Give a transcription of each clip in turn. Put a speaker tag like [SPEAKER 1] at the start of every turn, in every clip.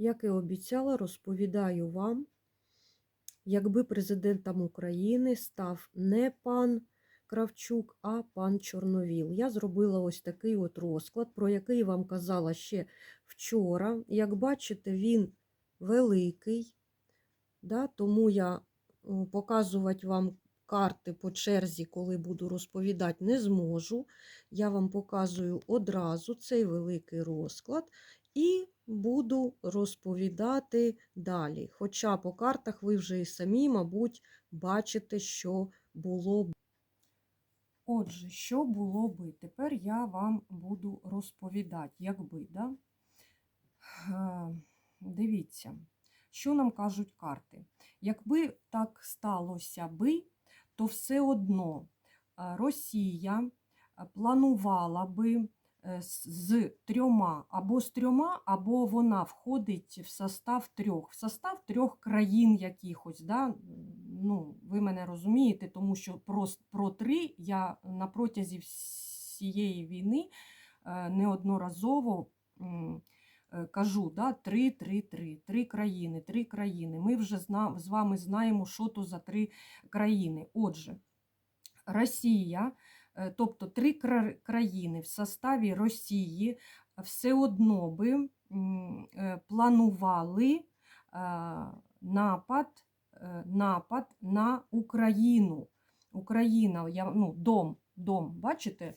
[SPEAKER 1] як і обіцяла, розповідаю вам, якби президентом України став не пан Кравчук, а пан Чорновіл. Я зробила ось такий от розклад, про який вам казала ще вчора. Як бачите, він великий, да, тому я показувати вам карти по черзі, коли буду розповідати, не зможу. Я вам показую одразу цей великий розклад і буду розповідати далі. Хоча по картах ви вже і самі, мабуть, бачите, що було б. Отже, що було би? Тепер я вам буду розповідати, якби, да? Е, Дивіться, що нам кажуть карти. Якби так сталося би, то все одно е, Росія е, планувала би з- з трьома або з трьома, або вона входить в состав трьох, в состав трьох країн якихось. Да? Ну, ви мене розумієте, тому що про, про три я на протязі всієї війни е, неодноразово е, кажу, да? три, три, три, три країни, три країни. Ми вже з вами знаємо, що то за три країни. Отже, Росія, е, тобто три країни в составі Росії все одно би е, планували е, напад, е, напад на Україну. Україна, я, ну, дом, дом, бачите?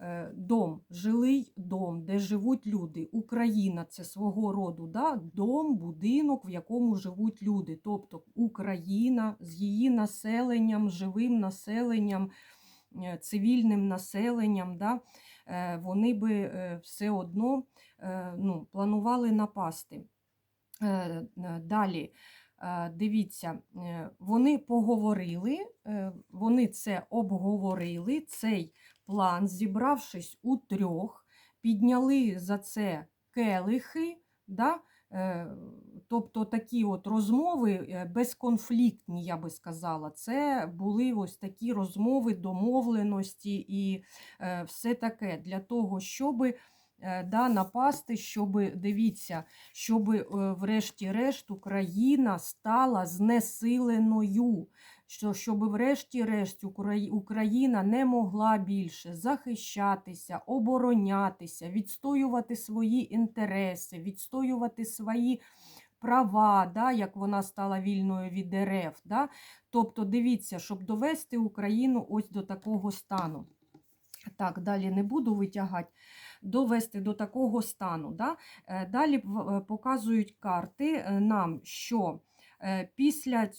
[SPEAKER 1] Е, Дом, жилий дом, де живуть люди. Україна це свого роду да? дом, будинок, в якому живуть люди. Тобто Україна з її населенням, живим населенням, е, цивільним населенням, да? е, вони би е, все одно е, ну, планували напасти. Е, е, Далі, е, дивіться, е, вони поговорили, е, вони це обговорили, цей план, зібравшись у трьох, підняли за це келихи, да? Е, тобто такі от розмови е, безконфліктні, я би сказала. Це були ось такі розмови, домовленості і е, все таке для того, щоб да, напасти, щоб, дивіться, щоб врешті-решт Україна стала знесиленою, що, щоб врешті-решт Україна не могла більше захищатися, оборонятися, відстоювати свої інтереси, відстоювати свої права, да, як вона стала вільною від РФ. Да? Тобто, дивіться, щоб довести Україну ось до такого стану. Так, далі не буду витягати, довести до такого стану. Да? Е, Далі е, показують карти е, нам, що після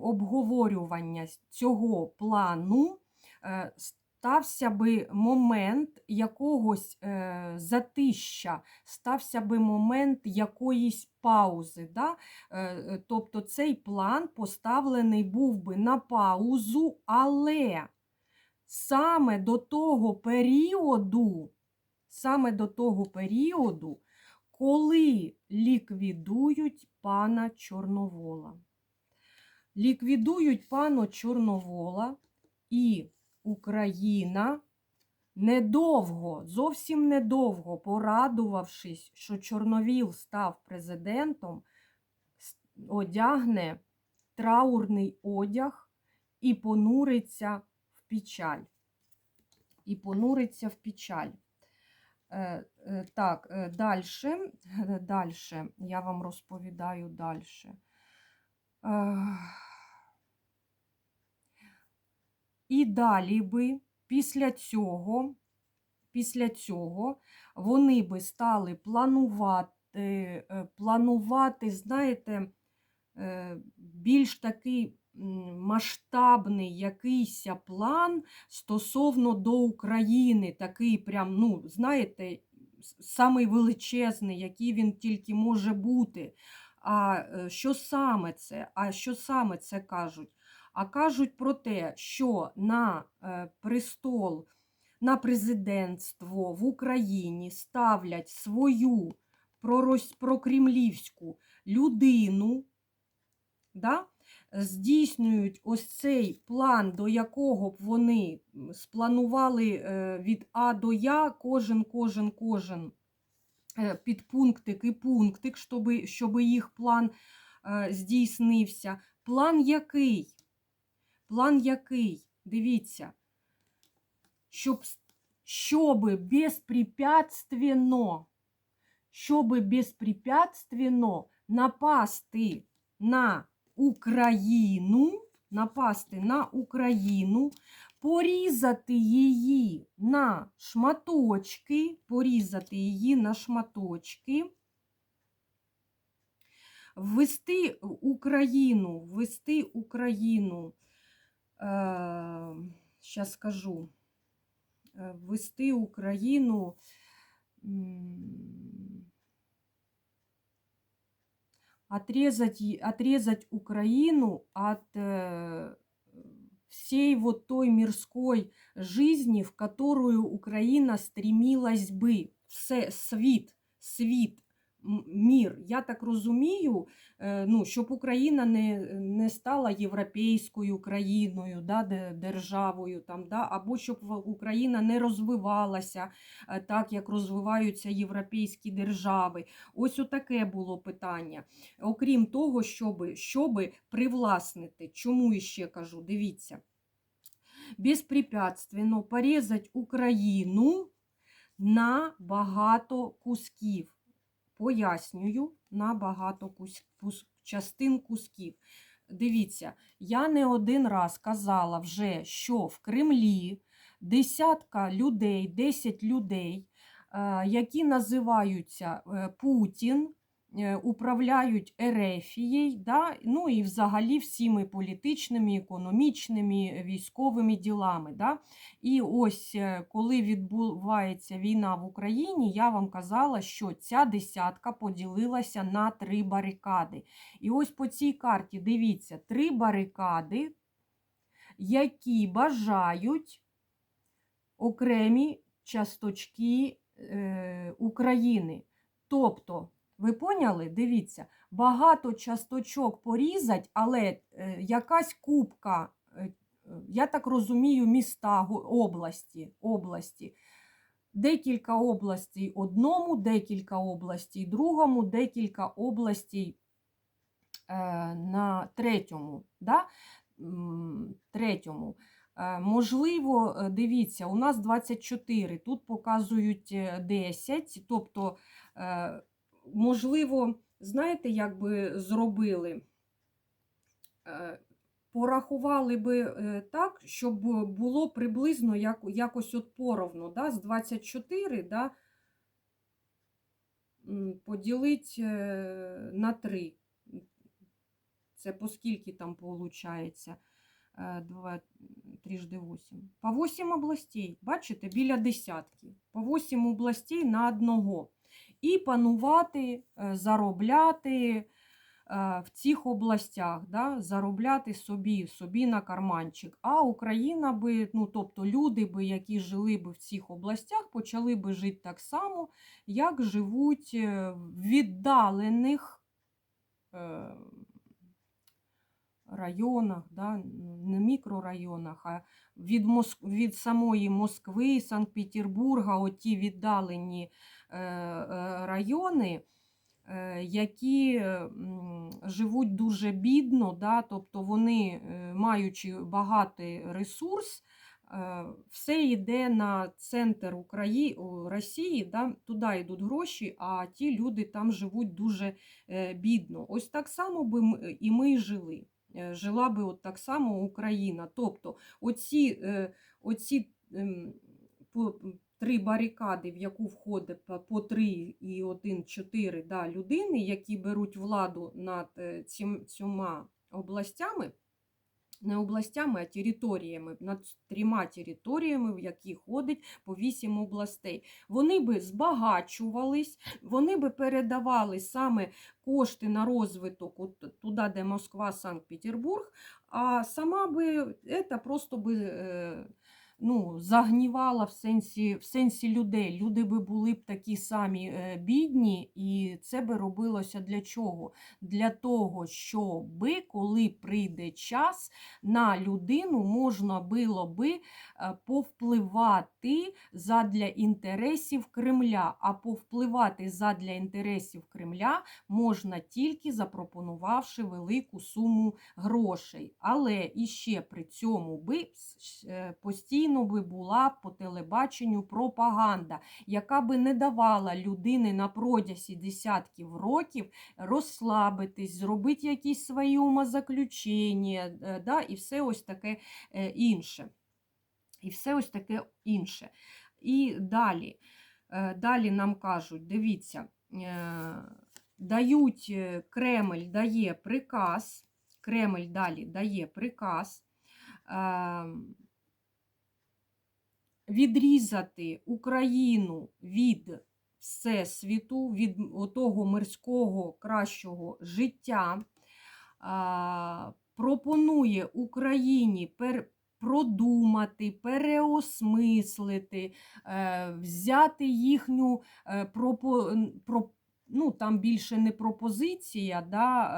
[SPEAKER 1] обговорювання цього плану е, стався би момент якогось е, затища, стався би момент якоїсь паузи. Да? Е, е, Тобто цей план поставлений був би на паузу, але саме до того періоду, саме до того періоду, коли ліквідують пана Чорновола. Ліквідують пана Чорновола і Україна недовго, зовсім недовго порадувавшись, що Чорновіл став президентом, одягне траурний одяг і понуриться в печаль. І понуриться в печаль. Е, е, так, е, далі, далі, я вам розповідаю далі. І далі би після цього, після цього вони би стали планувати, планувати, знаєте, більш такий масштабний якийсь план стосовно до України, такий прям, ну, знаєте, самий величезний, який він тільки може бути. А е, що саме це? А що саме це кажуть? А кажуть про те, що на е, престол, на президентство в Україні ставлять свою пророс- прокремлівську людину, да? Здійснюють ось цей план, до якого б вони спланували е, від А до Я, кожен, кожен, кожен
[SPEAKER 2] е, підпунктик і пунктик, щоб, щоб їх план е, здійснився. План який? План який? Дивіться, щоб, щоби безпрепятственно, щоби безпрепятственно напасти на Україну, напасти на Україну, порізати її на шматочки, порізати її на шматочки, ввести Україну, ввести Україну, е, скажу, е, ввести Україну. м, отрезать, отрезать Украину от э, всей вот той мирской жизни, в которую Украина стремилась світ, світ, м- мір. Я так розумію, е, ну, щоб Україна не, не стала європейською країною, да, державою, там, да, або щоб Україна не розвивалася е, так, як розвиваються європейські держави. Ось отаке було питання. Окрім того, щоби, щоби привласнити, чому іще кажу, дивіться, безпрепятственно порізати Україну на багато кусків. Пояснюю, на багато частин кусків. Дивіться, я не один раз казала вже, що в Кремлі десятка людей, 10 людей, е, які називаються е, Путін, управляють Ерефією, да? ну і взагалі всіми політичними, економічними, військовими ділами. Да? І ось е, коли відбувається війна в Україні, я вам казала, що ця десятка поділилася на три барикади. І ось по цій карті дивіться, три барикади, які бажають окремі часточки е, України. Тобто, ви поняли? Дивіться, багато часточок порізать, але е, якась кубка, е, е, я так розумію, міста, області, області. Декілька областей одному, декілька областей другому, декілька областей на третьому. Да? Третьому. Можливо, дивіться, у нас 24, тут показують е, 10, тобто, можливо, знаєте, як би зробили? Е, Порахували би е, так, щоб було приблизно як, якось от поровну, да? з 24 да? м, поділить е, на 3. Це по скільки там виходить? 2, трижди 8. По 8 областей, бачите, біля десятки. По 8 областей на одного. І панувати, е, заробляти е, в цих областях, да, заробляти собі, собі на карманчик. А Україна би, ну тобто люди би, які жили би в цих областях, почали би жити так само, як живуть е, в віддалених районах, да, не мікрорайонах, а від, Моск... від самої Москви, Санкт-Петербурга, оті віддалені райони, е, які живуть дуже бідно, да, тобто вони, е, маючи багатий ресурс, е, все йде на центр Украї... Росії, да, туди йдуть гроші, а ті люди там живуть дуже е, бідно. Ось так само би і ми жили. Е, Жила би от так само Україна. Тобто оці, е, оці ем, три барикади, в яку входить по- три і один, чотири да, людини, які беруть владу над е, цьома областями, не областями, а територіями, над трьома територіями, в які ходить по вісім областей. Вони би збагачувались, вони би передавали саме кошти на розвиток от туди, де Москва, Санкт-Петербург, а сама би це просто би. Ну, загнівала в сенсі, в сенсі людей. Люди би були б такі самі е, бідні, і це би робилося для чого? Для того, щоби, коли прийде час, на людину можна було би е, повпливати задля інтересів Кремля. А повпливати задля інтересів Кремля можна тільки запропонувавши велику суму грошей. Але іще при цьому би е, постійно би була по телебаченню пропаганда, яка би не давала людини на протязі десятків років розслабитись, зробити якісь свої умозаключення, е, да, і все ось таке е, інше. І все ось таке інше. І далі, е, далі нам кажуть, дивіться, дають, Кремль дає приказ, Кремль далі дає приказ е, відрізати Україну від всесвіту, від того мирського кращого життя, пропонує Україні продумати, переосмислити, е, взяти їхню е, пропо, про, ну, там більше не пропозиція, да, е,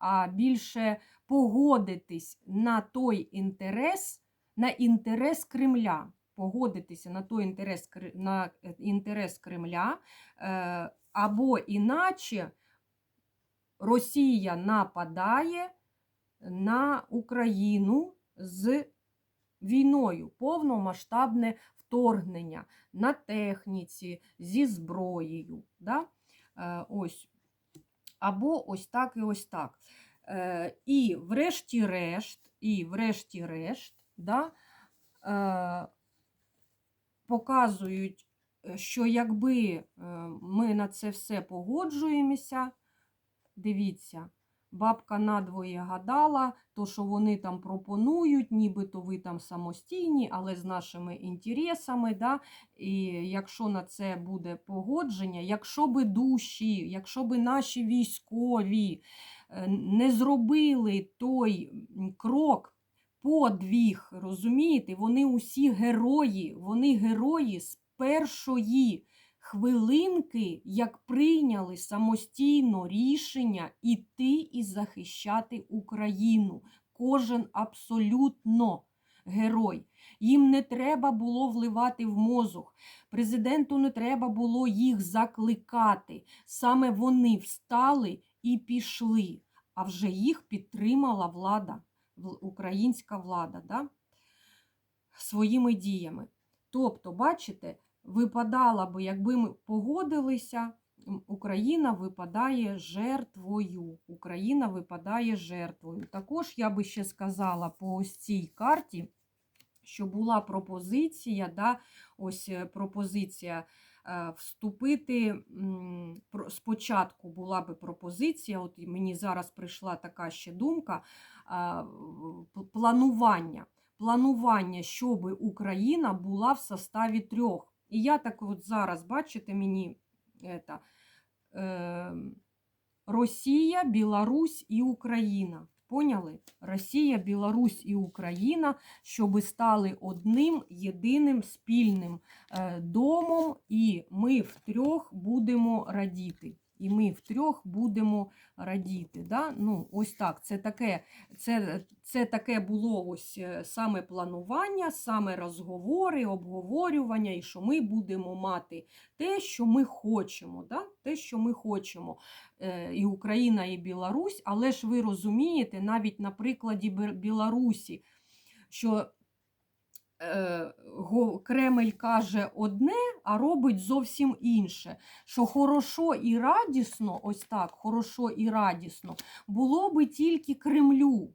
[SPEAKER 2] а більше погодитись на той інтерес, на інтерес Кремля. Погодитися на той інтерес, на е, інтерес Кремля, е, або іначе Росія нападає на Україну з війною, повномасштабне вторгнення на техніці, зі зброєю. Да? Е, ось. Або ось так і ось так. Е, і врешті-решт, і врешті-решт, да, е, показують, що якби е, ми на це все погоджуємося, дивіться, бабка надвоє гадала, то, що вони там пропонують, нібито ви там самостійні, але з нашими інтересами. Да? І якщо на це буде погодження, якщо би душі, якщо би наші військові не зробили той крок, подвіг, розумієте, вони усі герої, вони герої з першої хвилинки, як прийняли самостійно рішення іти і захищати Україну. Кожен абсолютно герой. Їм не треба було вливати в мозок. Президенту не треба було їх закликати. Саме вони встали і пішли, а вже їх підтримала влада, українська влада да? своїми діями. Тобто, бачите, випадала би, якби ми погодилися, Україна випадає жертвою. Україна випадає жертвою. Також я би ще сказала по ось цій карті, що була пропозиція, да, ось е, пропозиція вступити. Спочатку була би пропозиція, от мені зараз прийшла така ще думка, планування. Планування, щоб Україна була в составі трьох. І я так от зараз, бачите, мені это, е, Росія, Білорусь і Україна. Поняли? Росія, Білорусь і Україна, щоб стали одним єдиним спільним е, домом, і ми втрьох будемо радіти. І ми втрьох будемо радіти. Да? Ну, ось так. Це таке, це, це таке було ось е, саме планування, саме розговори, обговорювання, і що ми будемо мати те, що ми хочемо. Да? Те, що ми хочемо. Е, І Україна, і Білорусь, але ж ви розумієте, навіть на прикладі Білорусі, що Кремль каже одне, а робить зовсім інше. Що хорошо і радісно, ось так, хорошо і радісно, було би тільки Кремлю.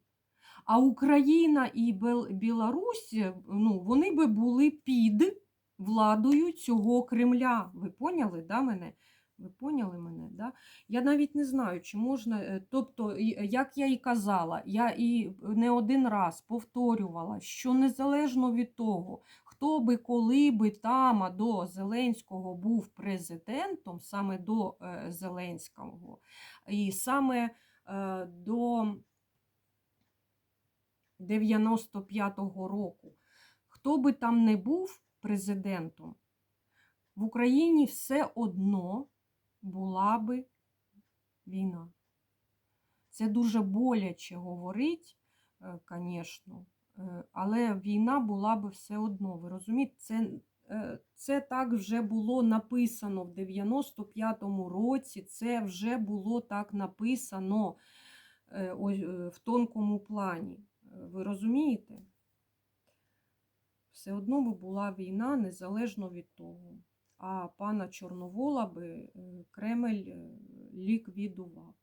[SPEAKER 2] А Україна і Білорусь, е, ну, вони би були під владою цього Кремля. Ви поняли да, мене? Ви поняли мене? Да? Я навіть не знаю, чи можна. е, Тобто, як я і казала, я і не один раз повторювала, що незалежно від того, хто би коли би там до Зеленського був президентом, саме до е, Зеленського, і саме е, до 95-го року. Хто би там не був президентом, в Україні все одно була би війна. Це дуже боляче говорить, звісно, але війна була би все одно. Ви розумієте, це, е, це так вже було написано в 95-му році, це вже було так написано е, е, в тонкому плані. Е, Ви розумієте? Все одно би була війна незалежно від того. А пана Чорновола би е, Кремль е, ліквідував.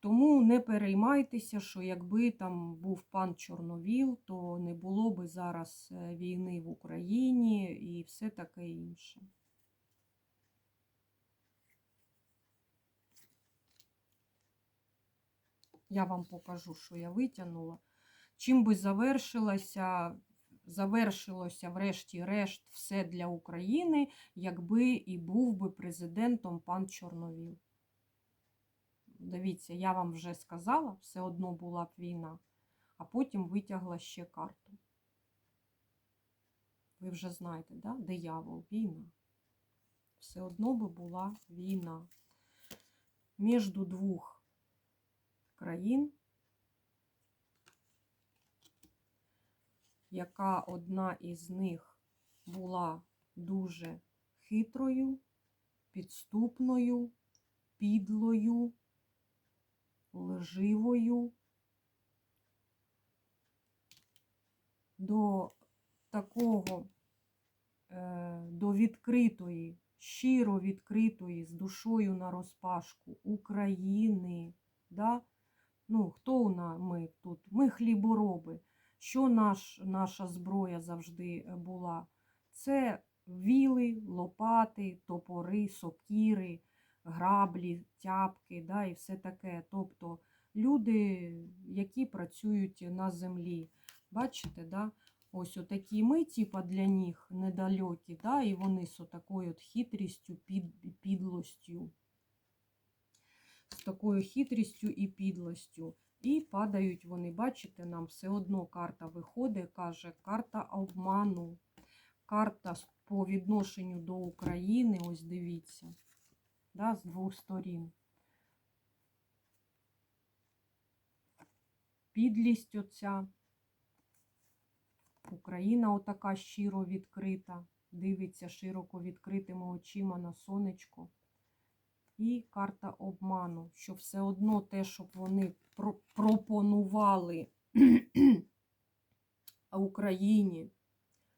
[SPEAKER 2] Тому не переймайтеся, що якби там був пан Чорновіл, то не було би зараз е, війни в Україні і все таке інше. Я вам покажу, що я витягнула. Чим би завершилося, завершилося врешті-решт все для України, якби і був би президентом пан Чорновіл. Дивіться, я вам вже сказала, все одно була б війна, а потім витягла ще карту. Ви вже знаєте, да? диявол, війна. Все одно би була війна між двох країн, яка одна із них була дуже хитрою, підступною, підлою, лживою. До такого, е, до відкритої, щиро відкритої, з душою на розпашку України. Да? Ну, хто у нас ми тут? Ми хлібороби. Що наш, наша зброя завжди е, була? Це віли, лопати, топори, сокіри, граблі, тяпки да, і все таке. Тобто люди, які працюють на землі. Бачите, да? ось отакі ми, типа для них недалекі, да? і вони з отакою от хитрістю, під, підлостю. З такою хитрістю і підлостю. І падають вони, бачите, нам все одно карта виходить, каже, карта обману, карта по відношенню до України, ось дивіться, да, з двох сторін. Підлість оця. Україна отака щиро відкрита, дивиться широко відкритими очима на сонечко. І карта обману, що все одно те, щоб вони пропонували Україні,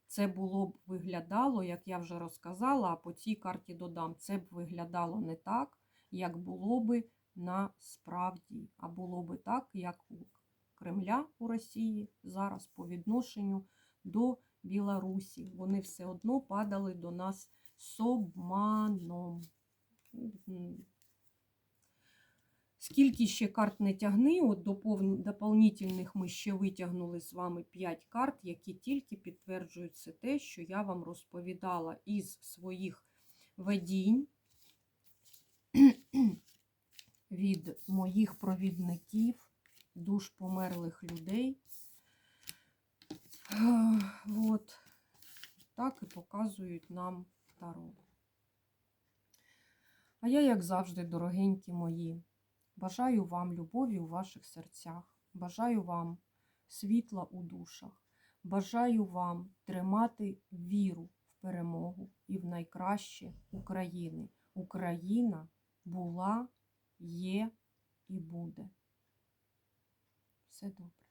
[SPEAKER 2] це було б виглядало, як я вже розказала, а по цій карті додам, це б виглядало не так, як було би насправді, а було би так, як у Кремля у Росії зараз по відношенню до Білорусі. Вони все одно падали до нас з обманом. Скільки ще карт не тягни, от допов- доповнительних ми ще витягнули з вами 5 карт, які тільки підтверджують все те, що я вам розповідала із своїх видінь від моїх провідників, душ померлих людей. От. Так і показують нам Таро. А я, як завжди, дорогенькі мої, бажаю вам любові у ваших серцях, бажаю вам світла у душах, бажаю вам тримати віру в перемогу і в найкраще України. Україна була, є і буде. Все добре.